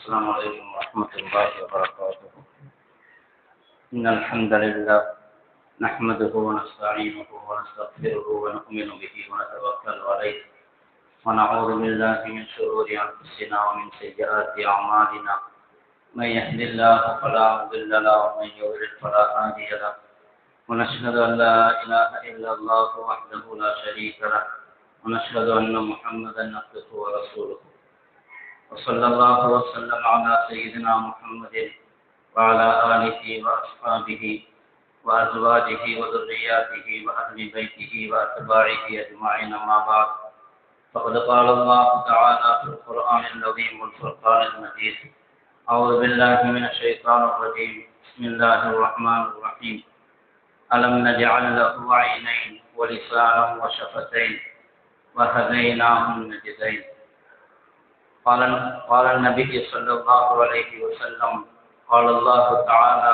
السلام عليكم ورحمة الله وبركاته. إن الحمد لله نحمده ونستعينه ونستغفره ونؤمن به ونتوكل عليه. ونعوذ بالله من شرور أنفسنا ومن سيئات أعمالنا. من يهد الله فلا مضل له ومن يضلل فلا هادي له. ونشهد أن لا إله إلا الله وحده لا شريك له. ونشهد أن محمدا عبده ورسوله. وصلى الله وسلم على سيدنا محمد وعلى آله وأصحابه وأزواجه وذرياته وأهل بيته وأتباعه أجمعين ما بعد. فقد قال الله تعالى في القرآن العظيم والفرقان المجيد. أعوذ بالله من الشيطان الرجيم. بسم الله الرحمن الرحيم. ألم نجعل له عينين ولسانا وشفتين وهديناه النجدين. قال قال النبي صلى الله عليه وسلم قال الله تعالى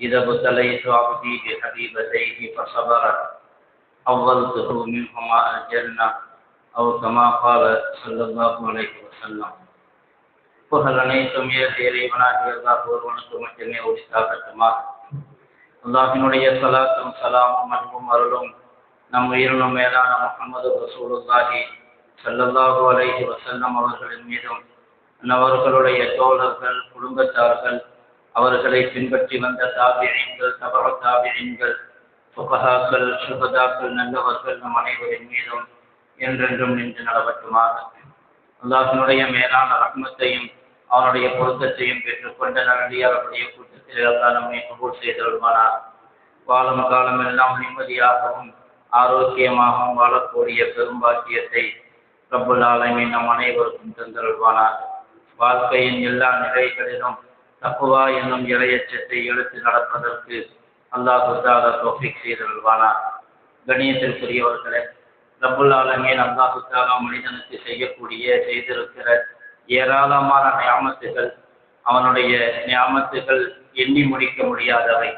إذا ابتليت عبدي بحبيبتيه فصبر حولته منهما الجنة أو كما قال صلى الله عليه وسلم புகழ் அனைத்தும் ஏற்ற இறைவனாகிய அல்லாஹ் ஒருவனுக்கு மட்டுமே உரித்தாகட்டுமா அல்லாஹினுடைய சலாத்தும் சலாமும் அன்பும் அருளும் நம் உயிரினும் மேலான முகமது ரசூலுல்லாஹி ஸல்லல்லாஹு அலைஹி வசல்லம் அவர்களின் மீதும் அவர்களுடைய தோழர்கள் குடும்பத்தார்கள் அவர்களை பின்பற்றி வந்த தாபியங்கள் தபர தாபியங்கள் புகஹாக்கள் சுகதாக்கள் நல்லவர்கள் நம் அனைவரின் மீதும் என்றென்றும் நின்று நடவட்டுமாக. அல்லாஹினுடைய மேலான ரத்னத்தையும் அவனுடைய பொருத்தத்தையும் பெற்றுக்கொண்ட நல்லடியாருடைய கூட்டத்தில் அல்லா நம்மை கபூல் செய்தவருமானார் வாழும் காலம் எல்லாம் நிம்மதியாகவும் ஆரோக்கியமாகவும் வாழக்கூடிய பெரும்பாக்கியத்தை ரப்புல் ஆலமீன் நம் அனைவருக்கும் தந்தருள்வானார் வாழ்க்கையின் எல்லா நிலைகளிலும் தப்புவா என்னும் இளையச்சத்தை எடுத்து நடப்பதற்கு அல்லாஹ் தாலா தோஃபிக் செய்தருள்வானார் கணியத்திற்குரியவர்களே ரப்புல் ஆலமின் அல்லாஹு தாலா மனிதனுக்கு செய்யக்கூடிய செய்திருக்கிற ஏராளமான நியாமத்துகள் அவனுடைய நியாமத்துகள் எண்ணி முடிக்க முடியாதவை.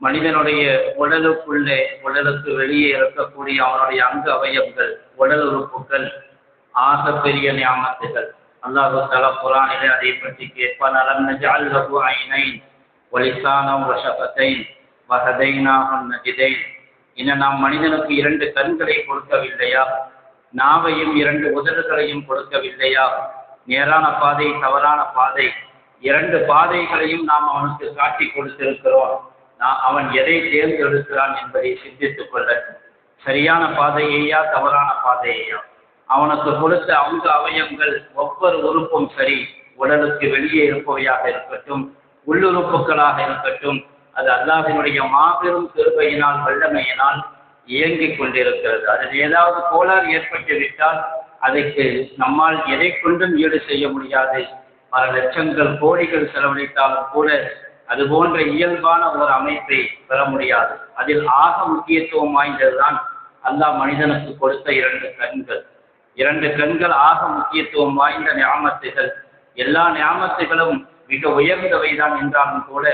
மனிதனுடைய உடலுக்குள்ளே உடலுக்கு வெளியே இருக்கக்கூடிய அவனுடைய அங்கு அவயவங்கள் உடல் உறுப்புகள் ஆக பெரிய ஞாபகத்துகள் அல்லாஹு தலா குரானிலே அதை பற்றி கேட்பான் அலம் நஜால்லஹு ஐனைன் ஒலிசானம் வஷபத்தைன் வஹதைனாஹம் நஜிதைன். என நாம் மனிதனுக்கு இரண்டு கண்களை கொடுக்கவில்லையா? நாவையும் இரண்டு உதடுகளையும் கொடுக்கவில்லையா? நேரான பாதை தவறான பாதை. இரண்டு பாதைகளையும் நாம் அவனுக்கு காட்டி கொடுத்திருக்கிறோம். நான் அவன் எதை தேர்ந்தெடுக்கிறான் என்பதை சிந்தித்துக் கொள்ள சரியான பாதையையா தவறான பாதையையா? அவனுக்கு கொடுத்த அங்க அவயங்கள் ஒவ்வொரு உறுப்பும் சரி உடலுக்கு வெளியே இருப்பவையாக இருக்கட்டும் உள்ளுறுப்புகளாக இருக்கட்டும் அது அல்லாஹினுடைய மாபெரும் கிருபையினால் வல்லமையினால் இயங்கிக் கொண்டிருக்கிறது. அதில் ஏதாவது கோளாறு ஏற்பட்டு விட்டால் அதற்கு நம்மால் எதை கொண்டும் ஈடு செய்ய முடியாது. பல லட்சங்கள் கோடிகள் செலவழித்தாலும் கூட அது போன்ற இயல்பான ஒரு அமைப்பை பெற முடியாது. அதில் ஆக முக்கியத்துவம் வாய்ந்ததுதான் அல்லாஹ் மனிதனுக்கு கொடுத்த இரண்டு கண்கள். இரண்டு கண்கள் ஆக முக்கியத்துவம் வாய்ந்த நியாமத்துகள். எல்லா நியாமத்துகளும் மிக உயர்ந்தவைதான் என்றாலும் கூட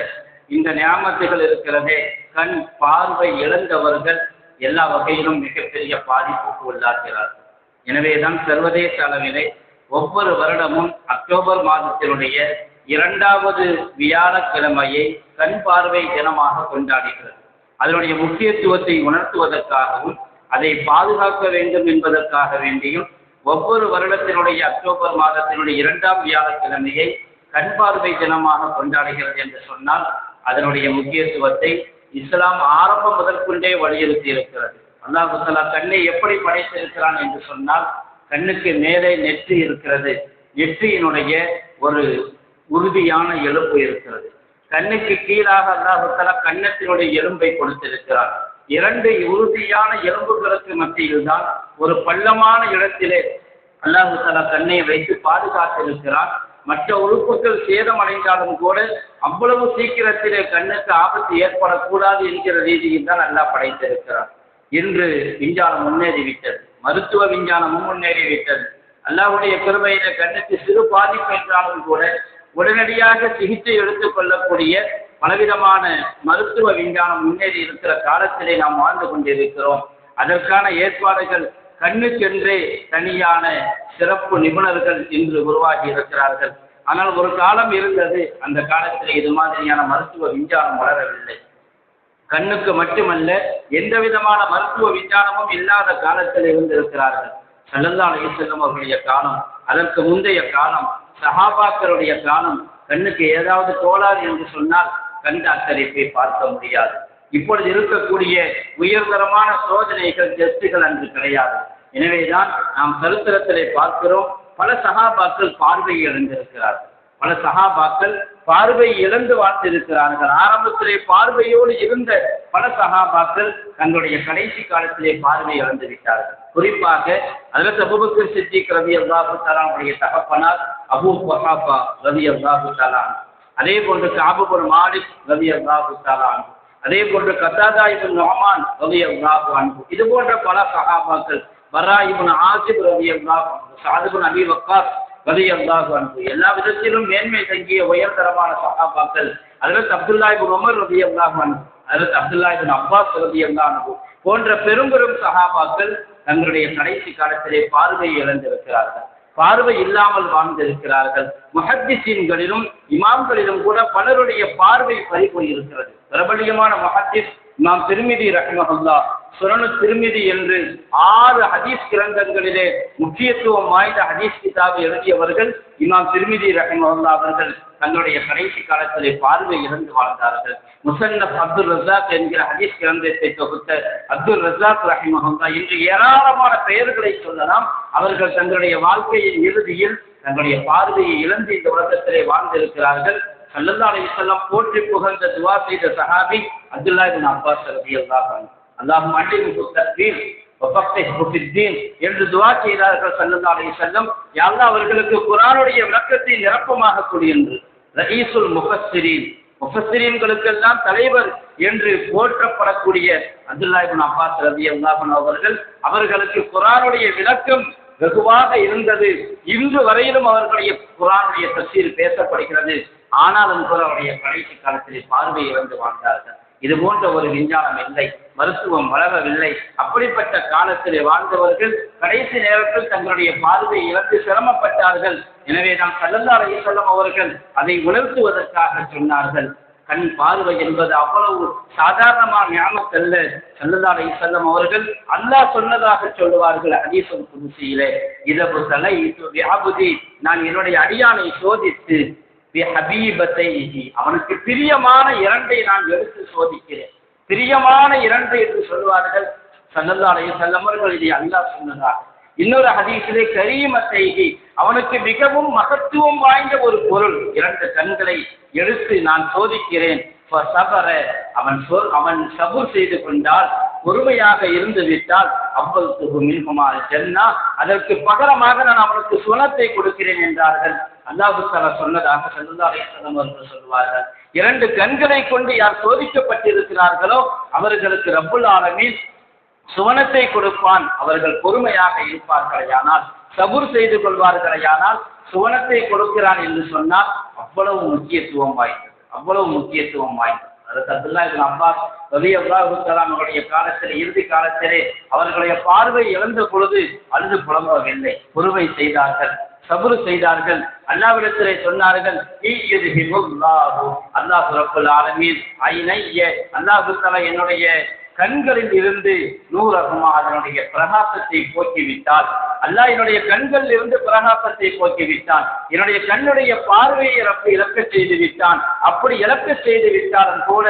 இந்த நியாமத்துகள் இருக்கிறதே கண் பார்வை இழந்தவர்கள் எல்லா வகையிலும் மிகப்பெரிய பாதிப்புக்கு உள்ளாகிறார்கள். எனவேதான் சர்வதேச அளவிலே ஒவ்வொரு வருடமும் அக்டோபர் மாதத்தினுடைய இரண்டாவது வியாழக்கிழமையை கண் பார்வை தினமாக கொண்டாடுகிறது. அதனுடைய முக்கியத்துவத்தை உணர்த்துவதற்காகவும் அதை பாதுகாக்க வேண்டும் என்பதற்காக வேண்டியும் ஒவ்வொரு வருடத்தினுடைய அக்டோபர் மாதத்தினுடைய இரண்டாம் வியாழக்கிழமையை கண் பார்வை தினமாக கொண்டாடுகிறது என்று சொன்னால் அதனுடைய முக்கியத்துவத்தை இஸ்லாம் ஆரம்பம் முதற்கொண்டே வலியுறுத்தி இருக்கிறது. அல்லாஹு தலா கண்ணை எப்படி படைத்திருக்கிறான் என்று சொன்னால் கண்ணுக்கு மேலே நெற்றி இருக்கிறது. நெற்றியினுடைய ஒரு உறுதியான எலும்பு இருக்கிறது. கண்ணுக்கு கீழாக அல்லாஹுத்தல கண்ணத்தினுடைய எலும்பை கொடுத்திருக்கிறார். இரண்டு உறுதியான எலும்புகளுக்கு மத்தியில் தான் ஒரு பள்ளமான இடத்திலே அல்லாஹுத்தலா கண்ணை வைத்து பாதுகாத்திருக்கிறார். மற்ற உறுப்புகள் சேதமடைந்தாலும் கூட அவ்வளவு சீக்கிரத்திலே கண்ணுக்கு ஆபத்து ஏற்படக்கூடாது என்கிற ரீதியில் தான் அல்லாஹ் படைத்திருக்கிறார். இன்று விஞ்ஞானம் முன்னேறிவிட்டது. மருத்துவ விஞ்ஞானமும் முன்னேறிவிட்டது. அல்லாஹுடைய பெருமையில கண்ணுக்கு சிறு பாதிப்பு என்றாலும் கூட உடனடியாக சிகிச்சை எடுத்துக் கொள்ளக்கூடிய பலவிதமான மருத்துவ விஞ்ஞானம் முன்னேறி இருக்கிற காலத்திலே நாம் வாழ்ந்து கொண்டிருக்கிறோம். அதற்கான ஏற்பாடுகள் கண்ணுக்கென்றே தனியான சிறப்பு நிபுணர்கள் இன்று உருவாகி இருக்கிறார்கள். ஆனால் ஒரு காலம் இருந்தது அந்த காலத்தில் இது மாதிரியான மருத்துவ விஞ்ஞானம் வளரவில்லை. கண்ணுக்கு மட்டுமல்ல எந்த விதமான மருத்துவ விஞ்ஞானமும் இல்லாத காலத்தில் இருந்திருக்கிறார்கள். சல்லல்லா செல்லும் அவர்களுடைய காலம் அதற்கு முந்தைய காலம் சஹாபாக்களுடைய காலம் கண்ணுக்கு ஏதாவது கோளாறு என்று சொன்னால் கண் டாக்டரை போய் பார்க்க முடியாது. இப்பொழுது இருக்கக்கூடிய உயர்தரமான சோதனைகள் டெஸ்டுகள் அன்று கிடையாது. எனவேதான் நாம் சரித்திரத்திலே பார்க்கிறோம். பல சகாபாக்கள் பார்வை இழந்திருக்கிறார்கள் பல சகாபாக்கள் பார்வை இழந்து வாழ்ந்திருக்கிறார்கள். ஆரம்பத்திலே பார்வையோடு இருந்த பல சகாபாக்கள் தங்களுடைய கடைசி காலத்திலே பார்வை இழந்து விட்டார்கள். குறிப்பாக அதில் அபுபக்கர் சித்திக் ரவி அல்லாஹு தலானுடைய தகப்பனார் அபு பஹாபா ரவி அல்லாஹு தலான் அதே போன்று காபுபுர் மாலிக் ரவி அல்லாஹு தலான் அதே போன்று கத்தாதா இபுன் நொஹமான் ரவி அல்லாஹு அன்பு இது போன்ற பல சகாபாக்கள் பரா இபுன் ஆசிப் ரவி அல்லாஹு சாதுபுன் அபி வக்காஸ் ரவி அல்லாஹு அன்பு எல்லா விதத்திலும் மேன்மை தங்கிய உயர்தரமான சகாபாக்கள் அதில் அப்துல்லா உமர் ரவி அல்லாஹு அன்பு அதில் அப்துல்லா அப்பாஸ் ரவி அல்லா அன்பு போன்ற பெரும் பெரும் சகாபாக்கள் தங்களுடைய கடைசி காலத்திலே பார்வையை இழந்திருக்கிறார்கள். பார்வை இல்லாமல் வாழ்ந்திருக்கிறார்கள். முஹத்திசீன்களிலும் இமாம்களிலும் கூட பலருடைய பார்வை பறிபோய் இருக்கிறது பிரபலியமான முஹத்திஸ் நாம் திருமிதி ரஹ்மஹல்லா சுரணு திருமிதி என்று ஆறு ஹதீஸ் கிரந்தங்களிலே முக்கியத்துவம் வாய்ந்த ஹதீஸ் கிதாப் எழுதியவர்கள் இமாம் திருமிதி ரஹ்மஹல்லா அவர்கள் தங்களுடைய கடைசி காலத்திலே பார்வை இழந்து வாழ்ந்தார்கள். முசன்னப் அப்துல் ரசாக் என்கிற ஹதீஸ் கிரந்தத்தை தொகுத்த அப்துல் ரசாக் ரஹிமஹல்லா இன்று ஏராளமான பெயர்களை சொல்லலாம். அவர்கள் தங்களுடைய வாழ்க்கையின் இறுதியில் தங்களுடைய பார்வையை இழந்து இந்த உலகத்திலே வாழ்ந்திருக்கிறார்கள். சல்லல்லா அலைஹிஸ்ஸலாம் போற்றி புகழ்ந்த துவா செய்த சஹாபி அப்துல்லா இப்னு அப்பாஸ் ரலியல்லாஹு அன்ஹு. அல்லாஹ் அன்லிஹு தக்பீர் வஃபக்ஹு ஃபித்தீன் என்று துவா செய்தார்கள் சல்லல்லா அலைஹிஸ்ஸலாம் யா அவர்களுக்கு குர்ஆனுடைய விளக்கத்தை நிரப்பமாக கொடு என்று. ரஈசுல் முஃபஸ்ஸிரீன். முஃபஸ்ஸிரீன்களுக்கெல்லாம் தலைவர் என்று போற்றப்படக்கூடிய அப்துல்லா இப்னு அப்பாஸ் ரலியல்லாஹு அன்ஹு அவர்கள் அவர்களுக்கு குர்ஆனுடைய விளக்கம் வெகுவாக இருந்தது. இன்று வரையிலும் அவர்களுடைய குரானுடைய தசீர் பேசப்படுகிறது. ஆனாலும் கூட அவருடைய கடைசி காலத்திலே பார்வை இழந்து வாழ்ந்தார்கள். இது போன்ற ஒரு விஞ்ஞானம் இல்லை. மருத்துவம் வளரவில்லை. அப்படிப்பட்ட காலத்திலே வாழ்ந்தவர்கள் கடைசி நேரத்தில் தங்களுடைய பார்வை இழந்து சிரமப்பட்டார்கள். எனவே நாம் சல்லல்லா சொல்லும் அவர்கள் அதை உணர்த்துவதற்காக சொன்னார்கள். கண் பார்வை என்பது அவ்வளவு சாதாரணமான ஞாபகத்தல்ல. செல்லதாரை செல்லும் அவர்கள் அல்லாஹ் சொன்னதாக சொல்லுவார்கள் அதீசம் புதுசியிலே இதபு தலை வியாபுதி நான் என்னுடைய அடியானை சோதித்து அவனுக்கு பிரியமான இரண்டை நான் எடுத்து சோதிக்கிறேன். பிரியமான இரண்டு என்று சொல்வார்கள் சல்லல்லாடைய செல்லமர்கள் இதை அல்லாஹ் சொன்னதாக இன்னொரு ஹதீஸிலே கரீமத்தைகி அவனுக்கு மிகவும் மகத்துவம் வாய்ந்த ஒரு பொருள். இரண்டு கண்களை எடுத்து நான் சோதிக்கிறேன். அவன் அவன் சபு செய்து கொண்டால் பொறுமையாக இருந்து விட்டால் அவ்வளவு மின்குமார் சென்னா அதற்கு பகரமாக நான் அவனுக்கு சுனத்தை கொடுக்கிறேன் என்றார்கள். அல்லாஹு தாலா சொன்னதாக சல்லா என்று சொல்வார்கள். இரண்டு கண்களை கொண்டு யார் சோதிக்கப்பட்டிருக்கிறார்களோ அவர்களுக்கு ரப்புல் ஆலமின் சுவனத்தை கொடுப்பான். அவர்கள் பொறுமையாக இருப்பார்களையானால் சபூர் செய்து கொள்வார்களையானால் சுவனத்தை கொடுக்கிறான் என்று சொன்னால் அவ்வளவு முக்கியத்துவம் வாய்ந்தது. அவ்வளவு முக்கியத்துவம் வாய்ந்தது. அதற்கு அப்துல்லா இப்னு அப்பாஸ் ரவி அல்லாஹு அவருடைய காலத்திலே இறுதி காலத்திலே அவர்களுடைய பார்வை இழந்த பொழுது அழுது புலம்பவில்லை. பொறுமை செய்தார்கள் சபுரு செய்தார்கள் அல்லாவிடத்திலே சொன்னார்கள் அல்லாஹ் சுரப்புல் ஆலமீன். ஐநைய அல்லாஹு தலா என்னுடைய கண்களில் இருந்து நூறகுமா அதனுடைய பிரகாசத்தை போக்கிவிட்டால் அல்லாஹ் என்னுடைய கண்களில் இருந்து பிரகாசத்தை போக்கிவிட்டான். என்னுடைய கண்ணுடைய பார்வையை இறப்பு இழக்க செய்து விட்டான் அப்படி இழக்க செய்து விட்டாலும் கூட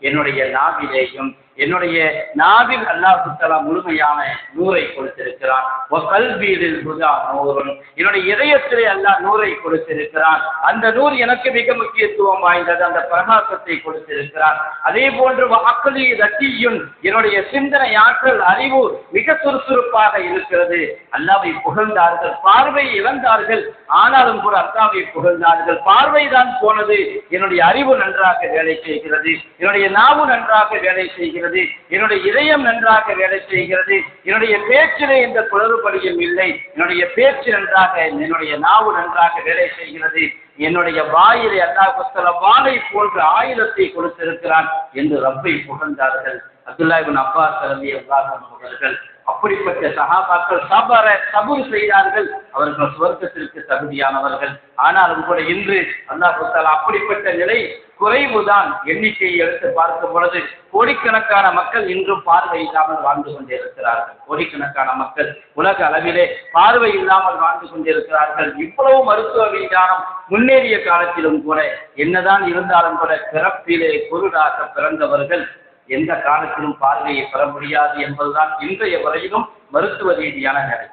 என்னுடைய நாவிலேயும் என்னுடைய நாவில் அல்லாஹு தலா முழுமையான நூரை கொடுத்திருக்கிறான். கல்வியில் நூறும் என்னுடைய இதயத்திலே அல்லாஹ் நூரை கொடுத்திருக்கிறான். அந்த நூறு எனக்கு மிக முக்கியத்துவம் வாய்ந்தது. அந்த பிரகாசத்தை கொடுத்திருக்கிறான். அதே போன்று வாக்களி ரத்தியும் என்னுடைய சிந்தனை ஆற்றல் அறிவு மிக சுறுசுறுப்பாக இருக்கிறது. அல்லாவை புகழ்ந்தார்கள் பார்வை இழந்தார்கள். ஆனாலும் கூட அல்லாவை புகழ்ந்தார்கள். பார்வைதான் போனது. என்னுடைய அறிவு நன்றாக வேலை செய்கிறது. என்னுடைய நாவு நன்றாக வேலை செய்கிறது. என்னுடைய இதயம் நன்றாக வேலை செய்கிறது. என்னுடைய பேச்சிலே எந்த குளறுபடியும் இல்லை. என்னுடைய பேச்சு நன்றாக என்னுடைய நாவு நன்றாக வேலை செய்கிறது. என்னுடைய வாயிலை அல்லாஹ் வாளை போன்ற ஆயுதத்தை கொடுத்திருக்கிறான் என்று ரப்பை புகழ்ந்தார்கள். அப்துல்லாஹிபின் அப்பா அப்பாஸ் ரவி அல்லாஹ் அவர்கள். அப்படிப்பட்ட சகாபாக்கள் சபர சபுர் செய்தார்கள். அவர்கள் சுவர்க்கத்திற்கு தகுதியானவர்கள். ஆனாலும் கூட இன்று அல்லாஹ் தாலா அப்படிப்பட்ட நிலை குறைவுதான் எண்ணிக்கையை எடுத்து பார்க்கும் பொழுது கோடிக்கணக்கான மக்கள் இன்றும் பார்வை இல்லாமல் வாழ்ந்து கொண்டிருக்கிறார்கள் கோடிக்கணக்கான மக்கள் உலக அளவிலே பார்வை இல்லாமல் வாழ்ந்து கொண்டிருக்கிறார்கள் இவ்வளவு மருத்துவ விஞ்ஞானம் முன்னேறிய காலத்திலும் கூட என்னதான் இருந்தாலும் கூட பிறப்பிலே குருடாக பிறந்தவர்கள் எந்த காலத்திலும் பார்வையை பெற முடியாது என்பதுதான் இன்றைய வரையிலும் மருத்துவ ரீதியான நிலை.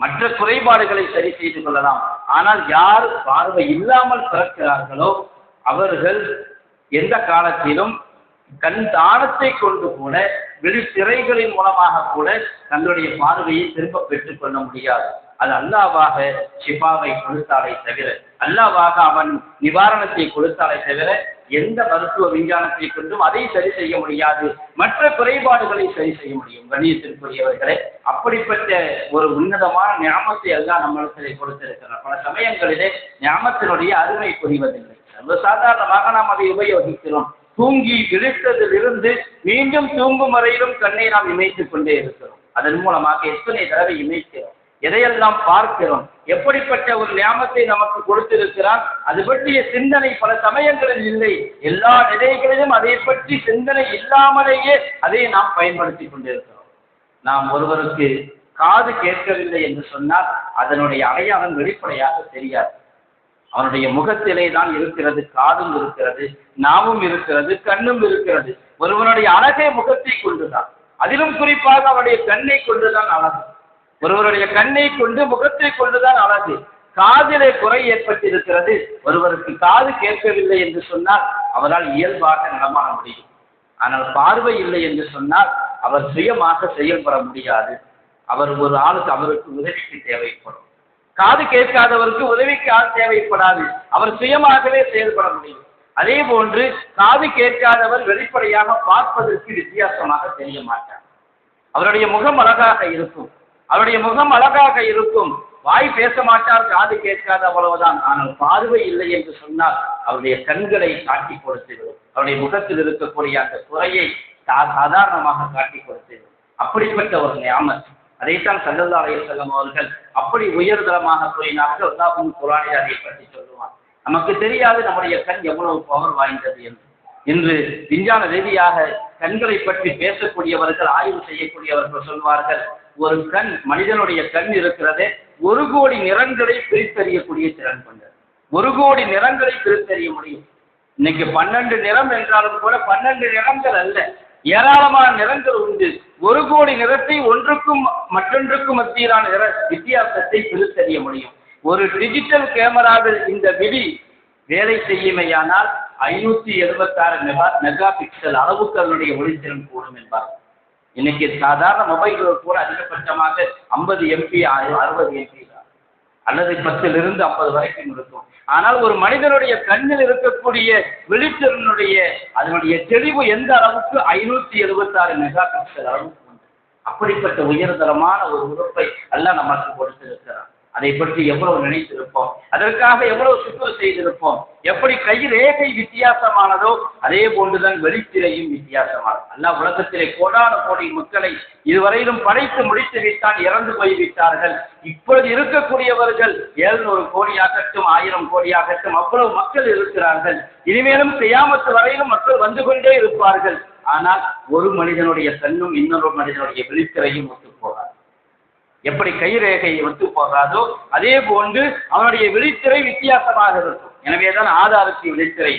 மற்ற குறைபாடுகளை சரி செய்து கொள்ளலாம். ஆனால் யார் பார்வை இல்லாமல் பிறக்கிறார்களோ அவர்கள் எந்த காலத்திலும் கண் தானத்தை கொண்டு கூட விழித்திரைகளின் மூலமாக கூட தங்களுடைய பார்வையை திரும்ப பெற்றுக் கொள்ள முடியாது. அது அல்லாவாக சிபாவை கொடுத்தாலே தவிர அல்லாவாக அவன் நிவாரணத்தை கொடுத்தாலே தவிர எந்த மருத்துவ விஞ்ஞானத்தை கொண்டும் அதை சரி செய்ய முடியாது. மற்ற குறைபாடுகளை சரி செய்ய முடியும். கணியத்திற்குரியவர்களே அப்படிப்பட்ட ஒரு உன்னதமான ஞாபகத்தை எல்லாம் நம்மளுக்கு கொடுத்திருக்கிறார். பல சமயங்களிலே ஞாபகத்தினுடைய அருமை புரிவதில்லை. சர்வசாதாரணமாக நாம் அதை உபயோகிக்கிறோம். தூங்கி விழித்ததிலிருந்து மீண்டும் தூங்கும் வரையிலும் கண்ணை நாம் இமைத்துக் கொண்டே இருக்கிறோம். அதன் மூலமாக எத்தனை தடவை இமைக்கிறோம்? எதையெல்லாம் பார்க்கிறோம்? எப்படிப்பட்ட ஒரு நியாமத்தை நமக்கு கொடுத்திருக்கிறார்? அது பற்றிய சிந்தனை பல சமயங்களில் இல்லை. எல்லா நிலைகளிலும் அதை பற்றி சிந்தனை இல்லாமலேயே அதை நாம் பயன்படுத்தி கொண்டிருக்கிறோம். நாம் ஒருவருக்கு காது கேட்கவில்லை என்று சொன்னால் அதனுடைய அடையாளம் வெளிப்படையாக தெரியாது. அவனுடைய முகத்திலே தான் இருக்கிறது காதும் இருக்கிறது நாவும் இருக்கிறது கண்ணும் இருக்கிறது. ஒருவனுடைய அழகே முகத்தை கொண்டுதான். அதிலும் குறிப்பாக அவனுடைய கண்ணை கொண்டுதான் அழகு. ஒருவருடைய கண்ணை கொண்டு முகத்தை கொண்டுதான் அழகு. காதிலே குறை ஏற்பட்டிருக்கிறது. ஒருவருக்கு காது கேட்கவில்லை என்று சொன்னால் அவரால் இயல்பாக நடமாட முடியும். ஆனால் பார்வை இல்லை என்று சொன்னால் அவர் சுயமாக செயல்பட முடியாது. அவர் ஒரு ஆளுக்கு அவருக்கு உதவிக்கு தேவைப்படும். காது கேட்காதவருக்கு உதவிக்கு ஆள் தேவைப்படாது. அவர் சுயமாகவே செயல்பட முடியும். அதே போன்று காது கேட்காதவர் வெளிப்படையாக பார்ப்பதற்கு வித்தியாசமாக தெரிய மாட்டார். அவருடைய முகம் அழகாக இருக்கும். அவருடைய முகம் அழகாக இருக்கும். வாய் பேச மாட்டார் காது கேட்காத அவ்வளவுதான். ஆனால் பார்வை இல்லை என்று சொன்னால் அவருடைய கண்களை காட்டி கொடுத்துவிடும். அவருடைய முகத்தில் இருக்கக்கூடிய அந்த குறையை சா- சாதாரணமாக காட்டி கொடுத்துவிடும். அப்படிப்பட்ட ஒரு ஞாபகம் அதைத்தான் சல்லல்லா அலையம் அவர்கள் அப்படி உயர்தரமாக கூறினார்கள். அல்லாஹும் குரானை அதை பற்றி சொல்லுவான். நமக்கு தெரியாது நம்முடைய கண் எவ்வளவு பவர் வாய்ந்தது என்று. இன்று விஞ்ஞான ரீதியாக கண்களை பற்றி பேசக்கூடியவர்கள் ஆய்வு செய்யக்கூடியவர்கள் சொல்வார்கள் ஒரு கண் மனிதனுடைய கண் இருக்கிறதே ஒரு கோடி நிறங்களை பிரித்தறியக்கூடிய திறன் கொண்டது. ஒரு கோடி நிறங்களை பிரித்தறிய முடியும். இன்னைக்கு பன்னெண்டு நிறம் என்றாலும் கூட பன்னெண்டு நிறங்கள் அல்ல ஏராளமான நிறங்கள் உண்டு. ஒரு கோடி நிறத்தை ஒன்றுக்கும் மற்றொன்றுக்கும் மத்தியிலான நிற வித்தியாசத்தை பிரித்தறிய முடியும். ஒரு டிஜிட்டல் கேமராவில் இந்த விதி வேலை செய்யுமையானால் ஐநூத்தி எழுபத்தாறு மெகா மெகா பிக்சல் அளவுக்கு அதனுடைய ஒளித்திறன் கூடும் என்பார். இன்னைக்கு சாதாரண மொபைல்கள் கூட அதிகபட்சமாக ஐம்பது எம்பி அறுபது எம்பி தான். அல்லது பத்திலிருந்து ஐம்பது வரைக்கும் இருக்கும். ஆனால் ஒரு மனிதனுடைய கண்ணில் இருக்கக்கூடிய விழித்திறனுடைய அதனுடைய தெளிவு எந்த அளவுக்கு? ஐநூத்தி எழுபத்தாறு மெகா பிக்சல் அளவுக்கு அப்படிப்பட்ட உயர்தரமான ஒரு உறுப்பை எல்லாம் நமக்கு கொடுத்திருக்கிறார் அதை பற்றி எவ்வளவு நினைத்திருப்போம்? அதற்காக எவ்வளவு செய்திருப்போம். எப்படி கை ரேகை வித்தியாசமானதோ அதே போன்றுதான் வெளித்திரையும் வித்தியாசமானது. அல்லாஹ் உலகத்திலே கோடான கோடி மக்களை இதுவரையிலும் படைத்து முடித்து விட்டான் இறந்து போய்விட்டார்கள். இப்பொழுது இருக்கக்கூடியவர்கள் எழுநூறு கோடியாகட்டும் ஆயிரம் கோடியாகட்டும் அவ்வளவு மக்கள் இருக்கிறார்கள். இனிமேலும் செய்யாமத்து வரையிலும் மக்கள் வந்து கொண்டே இருப்பார்கள். ஆனால் ஒரு மனிதனுடைய கண்ணும் இன்னொரு மனிதனுடைய விழித்திரையும் ஒத்து போகாது. எப்படி கைரேகை ஒத்து போகாதோ அதே போன்று அவனுடைய விழித்திரை வித்தியாசமாக இருக்கும். எனவேதான் ஆதாருக்கு விழித்திரை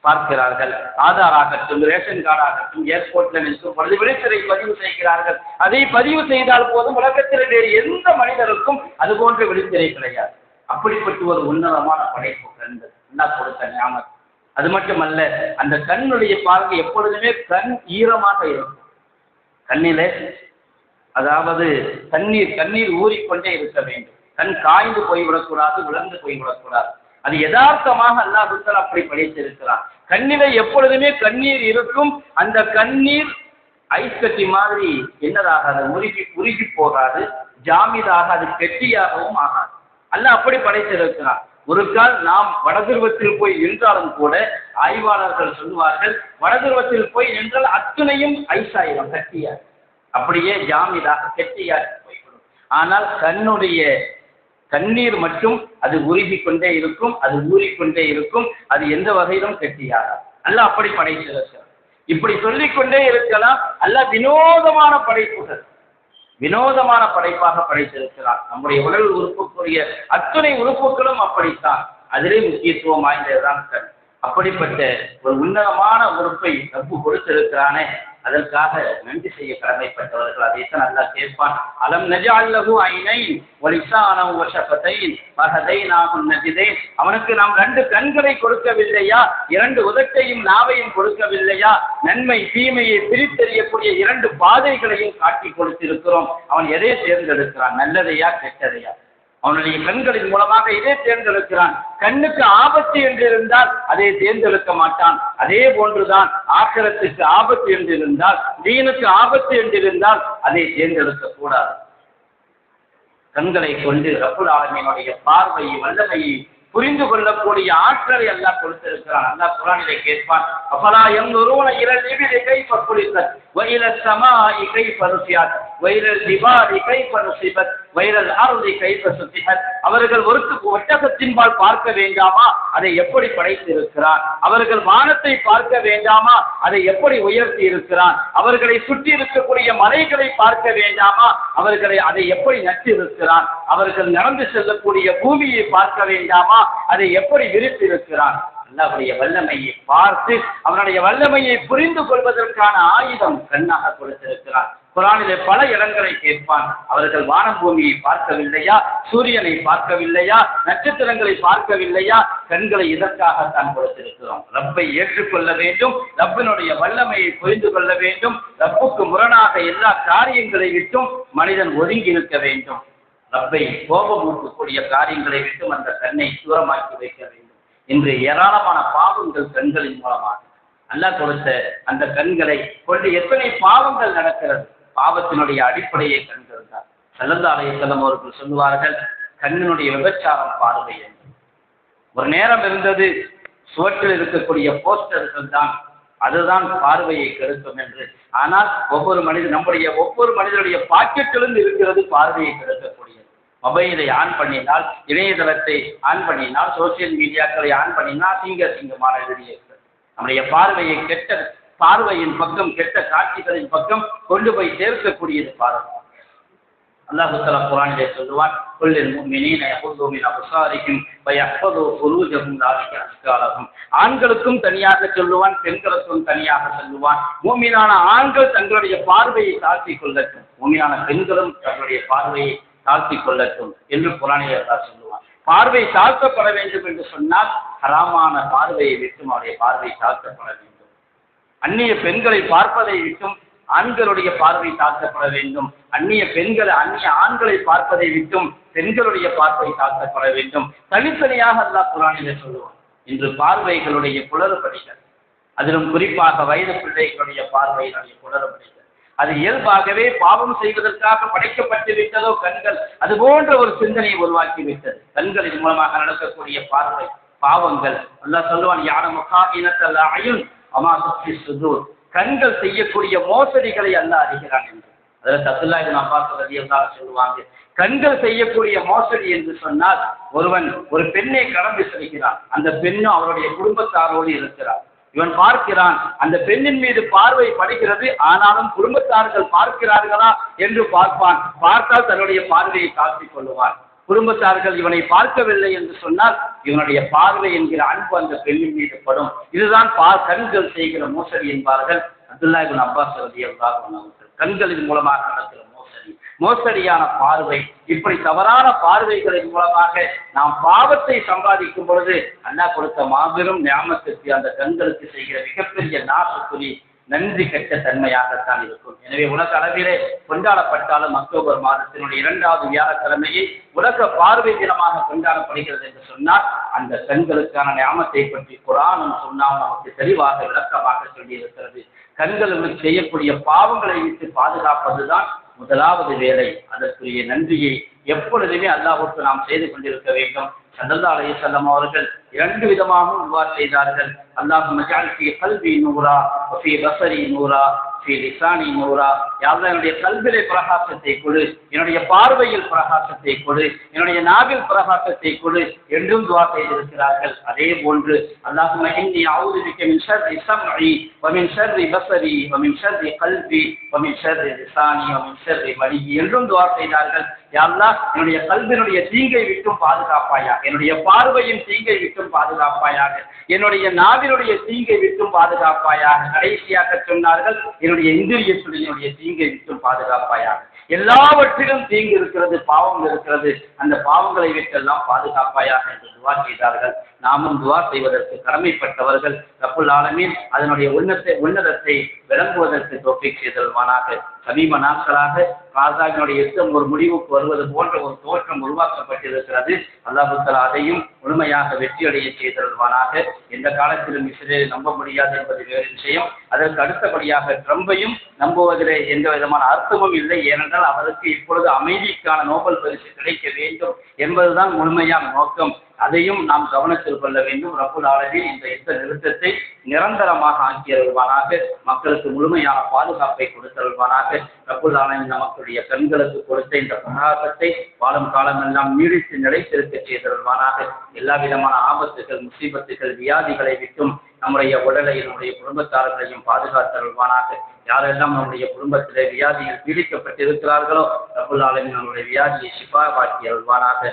பார்க்கிறார்கள். ஆதார் ஆகட்டும் ரேஷன் கார்டு ஆகட்டும் ஏர்போர்ட்ல நிற்கும் பொழுது விழித்திரை பதிவு செய்கிறார்கள். அதை பதிவு செய்தால் போதும் உலகத்தில் வேறு எந்த மனிதருக்கும் அது போன்ற விழித்திரை கிடையாது. அப்படிப்பட்ட ஒரு உன்னதமான படைப்பு கண்டு என்ன கொடுத்த ஞாபகம். அது மட்டுமல்ல அந்த கண்ணுடைய பார்வை எப்பொழுதுமே கண் ஈரமாக இருக்கும். கண்ணிலே அதாவது தண்ணீர் தண்ணீர் ஊறிக்கொண்டே இருக்க வேண்டும். கண் காய்ந்து போய்விடக்கூடாது விளந்து போய்விடக்கூடாது. அது யதார்த்தமாக அல்லாஹுத்தல் அப்படி படைத்திருக்கிறான். கண்ணில எப்பொழுதுமே கண்ணீர் இருக்கும். அந்த கண்ணீர் ஐஸ் கட்டி மாதிரி என்னதாக அது உருகி உருகி போகாது. ஜாமிதாக அது கெட்டியாகவும் ஆகாது. அல்ல அப்படி படைத்திருக்கிறான். ஒரு கால் நாம் வடதுருவத்தில் போய் நின்றாலும் கூட ஆய்வாளர்கள் சொல்லுவார்கள் வடதுருவத்தில் போய் நின்றால் அத்துணையும் ஐஸ் ஆயிரும் கட்டியாக அப்படியே ஜாமிதாக கெட்டியாக போய்விடும். ஆனால் கண்ணுடைய தண்ணீர் மட்டும் அது உருகி கொண்டே இருக்கும் அது ஊறிக்கொண்டே இருக்கும் அது எந்த வகையிலும் கெட்டியாகாது. அல்ல அப்படி படைத்திருக்கிறார் இப்படி சொல்லிக் கொண்டே இருக்கலாம் அல்ல வினோதமான படைப்புகள். வினோதமான படைப்பாக படைத்திருக்கிறார் நம்முடைய உடல் உறுப்புக்குரிய அத்தனை உறுப்புகளும் அப்படித்தான். அதிலே முக்கியத்துவம் வாய்ந்ததுதான் கண். அப்படிப்பட்ட ஒரு உன்னதமான உறுப்பை ரப்பு கொடுத்திருக்கிறானே அதற்காக நன்றி செய்ய கடமைப்பட்டவர்கள் அதைத்தான் நல்லா கேட்பான். அலம் நஜால்லகு ஐனை ஒலிசானவு வசபத்தைன் மகதை நாகும் நஜிதே அவனுக்கு நாம் ரெண்டு கண்களை கொடுக்கவில்லையா? இரண்டு உதட்டையும் நாவையும் கொடுக்கவில்லையா? நன்மை தீமையை பிரித்தறியக்கூடிய இரண்டு பாதைகளையும் காட்டி கொடுத்திருக்கிறோம். அவன் எதை தேர்ந்தெடுக்கிறான்? நல்லதையா கெட்டதையா? அவனுடைய கண்களின் மூலமாக இதை தேர்ந்தெடுக்கிறான். கண்ணுக்கு ஆபத்து என்று இருந்தால் அதை தேர்ந்தெடுக்க மாட்டான். அதே போன்றுதான் ஆக்கிரத்துக்கு ஆபத்து என்று இருந்தால் தீனுக்கு ஆபத்து என்று இருந்தால் அதை தேர்ந்தெடுக்க கூடாது. கண்களை கொண்டு ரப்புல் ஆலமீனுடைய பார்வையை வல்லமையை புரிந்து கொள்ளக்கூடிய ஆற்றலை எல்லாம் கொடுத்திருக்கிறான். அல்லா குரானிலே கேட்பான் அஃபலா யன்துரூன இலல் இபிலி கைஃப குலிகத் வ இலஸ் ஸமாஇ கைஃப ருஃபியத் வ இலல் ஜிபாலி கைஃப நுஸிபத் வ இலல் அர்தி அவர்கள் ஒரு ஒட்டகத்தின்பால் பார்க்க வேண்டாமா? அதை எப்படி படைத்திருக்கிறான் அவர்கள் வானத்தை பார்க்க வேண்டாமா? அதை எப்படி உயர்த்தி இருக்கிறான் அவர்களை சுற்றி இருக்கக்கூடிய மலைகளை பார்க்க வேண்டாமா? அவர்களை அதை எப்படி நட்டிருக்கிறான் அவர்கள் நடந்து செல்லக்கூடிய பூமியை பார்க்க வேண்டாமா? அதை எப்படி விரித்திருக்கிறான்? அல்லாவுடைய வல்லமையை பார்த்து அவனுடைய வல்லமையை புரிந்து கொள்வதற்கான ஆயுதம் கண்ணாக கொடுத்திருக்கிறான். குரானிலே பல இடங்களை கேட்பான். அவர்கள் வானம் பூமியை பார்க்கவில்லையா? சூரியனை பார்க்கவில்லையா? நட்சத்திரங்களை பார்க்கவில்லையா? கண்களை இதற்காகத்தான் கொடுத்திருக்கிறோம். ரப்பை ஏற்றுக்கொள்ள வேண்டும். ரப்பினுடைய வல்லமையை புரிந்து கொள்ள வேண்டும். ரப்புக்கு முரணாக எல்லா காரியங்களை விட்டும் மனிதன் ஒதுங்கி இருக்க வேண்டும். ரப்பை கோபமூட்டக்கூடிய காரியங்களை விட்டும் அந்த கண்ணை தூரமாக்கி வைக்க வேண்டும். என்று ஏராளமான பாவங்கள் கண்களின் மூலமாக. அல்லாஹ் கொடுத்த அந்த கண்களை கொண்டு எத்தனை பாவங்கள் நடக்கிறது? பாவத்தினுடைய அடிப்படையை கண்கள் தான். செல்லந்தா ஆலயத்தலம் அவர்கள் சொல்லுவார்கள் கண்ணினுடைய விபச்சாரம் பார்வை என்று. ஒரு நேரம் இருந்தது சுவற்றில் இருக்கக்கூடிய போஸ்டர்கள் தான் அதுதான் பார்வையை கெடுக்கும் என்று. ஆனால் ஒவ்வொரு மனிதன் நம்முடைய ஒவ்வொரு மனிதனுடைய பாக்கெட்டிலிருந்து இருக்கிறது பார்வையை கெடுக்கக்கூடியது. மொபைலை ஆன் பண்ணினால் இணையதளத்தை ஆன் பண்ணினால் சோசியல் மீடியாக்களை ஆன் பண்ணினால் சிங்க சிங்கமான வெளியேற்றது நம்முடைய பார்வையை கெட்ட பார்வையின் பக்கம் கெட்ட காட்சிகளின் பக்கம் கொண்டு போய் சேர்க்கக்கூடியது பாருங்கள் அல்லாஹு தலா குரானிலே சொல்லுவான் கொள்ளில் மீனின் எப்போதுமின் அபசாரிக்கும் எப்போதோ புரூஜகும் ராசிக்காரகும் ஆண்களுக்கும் தனியாக சொல்லுவான் பெண்களுக்கும் தனியாக சொல்லுவான். மூமியான ஆண்கள் தங்களுடைய பார்வையை தாழ்த்தி கொள்ளட்டும். மூமியான பெண்களும் தங்களுடைய பார்வையை தாழ்த்திக் கொள்ளட்டும் என்று குரானிலே அல்லாஹ் சொல்லுவான். பார்வை தாழ்த்தப்பட வேண்டும் என்று சொன்னால் ஹராமான பார்வையை விட்டும் அவருடைய பார்வை தாழ்த்தப்பட வேண்டும். அந்நிய பெண்களை பார்ப்பதை விட்டும் ஆண்களுடைய பார்வை தாழ்த்தப்பட வேண்டும். அந்நிய பெண்களை அந்நிய ஆண்களை பார்ப்பதை விட்டும் பெண்களுடைய பார்வை தாழ்த்தப்பட வேண்டும். தனித்தனியாக அல்லா குரானிலே சொல்லுவான். இன்று பார்வைகளுடைய குளறுபடிகள் அதிலும் குறிப்பாக வயது பிள்ளைகளுடைய பார்வையினுடைய குளறுபடிகள். அது இயல்பாகவே பாவம் செய்வதற்காக படைக்கப்பட்டு விட்டதோ கண்கள்? அது போன்ற ஒரு சிந்தனையை உருவாக்கி விட்டது கண்களின் மூலமாக நடக்கக்கூடிய பார்வை பாவங்கள். அல்லாஹ் சொல்லுவான் யாரும் முகாமினத்தல்ல அயுன் அமா சுற்றி சுதூர். கண்கள் செய்யக்கூடிய மோசடிகளை அல்ல அறிகிறான் என்று. அதில் சத்துல்லா இது அப்பாஸ் ரதியல்லாஹு சொல்லுவாங்க கண்கள் செய்யக்கூடிய மோசடி என்று சொன்னால் ஒருவன் ஒரு பெண்ணை கடந்து செல்கிறான். அந்த பெண்ணும் அவருடைய குடும்பத்தாரோடு இருக்கிறார் இவன் பார்க்கிறான். அந்த பெண்ணின் மீது பார்வை படுகிறது. ஆனாலும் குடும்பத்தார்கள் பார்க்கிறார்களா என்று பார்ப்பான். பார்த்தால் தன்னுடைய பார்வையை காட்டிக் கொள்ளுவான். குடும்பத்தார்கள் இவனை பார்க்கவில்லை என்று சொன்னால் இவனுடைய பார்வை என்கிற அன்பு அந்த பெண்ணின் மீது படும். இதுதான் பா கண்கள் செய்கிற மோசடி என்பார்கள். அப்துல்லா இவன் அப்பாஸ் ரதி கண்களின் மூலமாக நடக்கிற மோசடியான பார்வை. இப்படி தவறான பார்வைகளின் மூலமாக நாம் பாவத்தை சம்பாதிக்கும் பொழுது அண்ணா கொடுத்த மாபெரும் ஞாபகத்திற்கு அந்த கண்களுக்கு செய்கிற மிகப்பெரிய நாசுக்குறி நன்றி கெட்ட தன்மையாகத்தான் இருக்கும். எனவே உலக அளவிலே கொண்டாடப்பட்டாலும் அக்டோபர் மாதத்தினுடைய இரண்டாவது வியாழக்கிழமையை உலக பார்வை தினமாக கொண்டாடப்படுகிறது என்று சொன்னால் அந்த கண்களுக்கான ஞாபகத்தை பற்றி குரானும் சொன்னால் நமக்கு தெளிவாக விளக்கமாக சொல்லியிருக்கிறது. கண்களுக்கு செய்யக்கூடிய பாவங்களை விட்டு பாதுகாப்பதுதான் முதலாவது வேலை அதற்குரிய நன்றியை எப்பொழுதுமே அல்லாஹுக்கு நாம் செய்து கொண்டிருக்க வேண்டும். சல்லல்லா அலைஹிஸ்ஸலாம் அவர்கள் இரண்டு விதமாகவும் துவா செய்தார்கள். அல்லாஹும்ம ஜஅல் கல்வி நூரா வ பசரி நூரா ஃபி லிசானி நூரா. யா என்னுடைய கல்விலே பிரகாசத்தை கொடு என்னுடைய பார்வையில் பிரகாசத்தை கொடு என்னுடைய நாவில் பிரகாசத்தை கொடு என்றும் துவா செய்திருக்கிறார்கள். அதே போன்று அல்லாஹும்ம இன்னி அஊது பிக்க மின் ஷர்ரி சம்இ வ மின் ஷர்ரி பசரி வ மின் ஷர்ரி கல்பி வ மின் ஷர்ரி லிசானி வ மின் ஷர்ரி என்றும் துவா செய்தார்கள். யா என்னுடைய கல்வினுடைய தீங்கை விட்டும் பாதுகாப்பாயாக. என்னுடைய பார்வையின் தீங்கை விட்டும் பாதுகாப்பாயாக என்னுடைய நாவினுடைய தீங்கை விட்டும் பாதுகாப்பாயாக கடைசியாக சொன்னார்கள் என்னுடைய இந்திரியத்துடைய தீங்கை விட்டும் பாதுகாப்பாயாக. எல்லாவற்றிலும் தீங்கு இருக்கிறது பாவம் இருக்கிறது அந்த பாவங்களை விட்டெல்லாம் பாதுகாப்பாயாக என்று துவா செய்தார்கள். நாமும் துவா செய்வதற்கு கடமைப்பட்டவர்கள் ரப்புல் ஆலமீன் அதனுடைய உன்னத்தை உன்னதத்தை விளங்குவதற்கு தோப்பி செய்தல்வானாக. சமீப நாட்களாக காசாவினுடைய யுத்தம் ஒரு முடிவுக்கு வருவது போன்ற ஒரு தோற்றம் உருவாக்கப்பட்டிருக்கிறது. அல்லாஹுத்தலா அதையும் முழுமையாக வெற்றியடைய செய்தல்வானாக. எந்த காலத்திலும் இஸ்ரேலை நம்ப முடியாது என்பது வேறு விஷயம். அதற்கு அடுத்தபடியாக ட்ரம்பையும் நம்புவதிலே எந்த விதமான அர்த்தமும் இல்லை. ஏனென்றால் அவருக்கு இப்பொழுது அமைதிக்கான நோபல் பரிசு கிடைக்க வேண்டும் என்பதுதான் முழுமையான நோக்கம். அதையும் நாம் கவனத்தில் கொள்ள வேண்டும். ரப்புல் ஆலமின் இந்த யுத்த நிறுத்தத்தை நிரந்தரமாக ஆக்கியருள்வானாக மக்களுக்கு முழுமையான பாதுகாப்பை கொடுத்தருள்வானாக ரப்புல் ஆலமின் நமக்குடைய கண்களுக்கு கொடுத்த இந்த பிரகாசத்தை வாழும் காலமெல்லாம் நீடித்து நிலைத்திருக்க செய்தருள்வானாக. எல்லா விதமான ஆபத்துகள் முசீபத்துகள் வியாதிகளை விட்டும் நம்முடைய உடலை நம்முடைய குடும்பத்தார்களையும் பாதுகாத்தருள்வானாக. யாரெல்லாம் நம்முடைய குடும்பத்திலே வியாதியில் பீடிக்கப்பட்டிருக்கிறார்களோ ரப்புல் ஆலமின் நம்முடைய வியாதியை சிபாவாக்கி அருள்வானாக